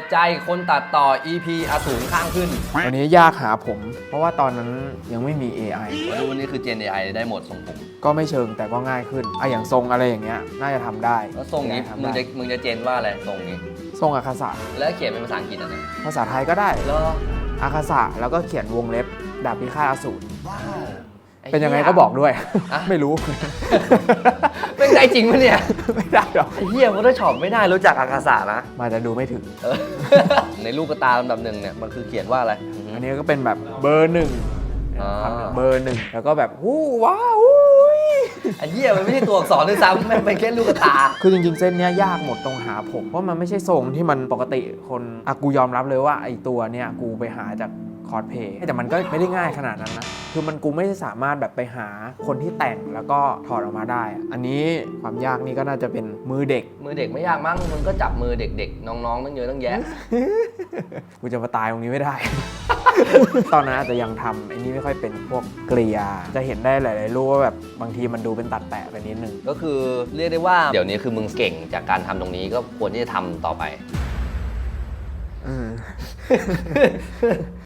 ดใจคนตัดต่อ EP อสูรข้างขึ้น วันนี้ยากหาผม เพราะว่าตอนนั้นยังไม่มี AI มาดูวันนี้คือ Gen AI ได้หมดทรงผมก็ไม่เชิงแต่ก็ง่ายขึ้นอะอย่างทรงอะไรอย่างเงี้ยน่าจะทำได้แล้วทรงนี้ทำมึงได้จะมึงจะเจนว่าอะไรทรงนี้ ทรงอาคาสะแล้วเขียนเป็นภาษาอังกฤษอะนะภาษาไทยก็ได้แล้วอาคาสะแล้วก็เขียนวงเล็บดาบพิฆาตอสูรว้าวเป็นยังไงก็บอกด้วยอะไม่รู้เป็น ได้จริงปะเนี่ย ไม่ได้หรอกไอ้เหี้ยมันได้ช็อปไม่ได้รู้จักอากาศะนะมาจะดูไม่ถึง เออ ในลูกกระตาลำดับหนึ่งเนี่ยมันคือเขียนว่าอะไร อันนี้ก็เป็นแบบเบอร์หนึ่งอ่าคำหนึ่งเบอร์หนึ่งแล้วก็แบบวู้ว้าวอุ้ยไอ้เหี้ยมันไม่ใช่ตัวอักษรด้วยซ้ำมันเป็นแค่ลูกกระตา คือจริงๆเส้นเนี้ยยากหมดตรงหาผม เพราะมันไม่ใช่ทรงที่มันปกติคนอะกูยอมรับเลยว่าไอ้ตัวเนี้ยกูไปหาจาก คอร์สเพย์แต่มันก็ไม่ได้ง่ายขนาดนั้นนะ คือมันกูไม่ได้สามารถแบบไปหาคนที่แต่งแล้วก็ถอดออกมาได้อะอันนี้ความยากนี่ก็น่าจะเป็นมือเด็ก มือเด็กไม่ยากมั้งมึงก็จับมือเด็กๆ น้องๆตั้งเยอะตั้งแยะ กูจะมาตายตรงนี้ไม่ได้ ตอนนั้นอาจจะยังทำไอ้นี่ไม่ค่อยเป็นพวกเกลีย จะเห็นได้หลายๆรูปว่าแบบบางทีมันดูเป็นตัดแปะไปนิดนึง ก็คือเรียกได้ว่าเดี๋ยวนี้คือมึงเก่งจากการทำตรงนี้ก็ควรที่จะทำต่อไปอืม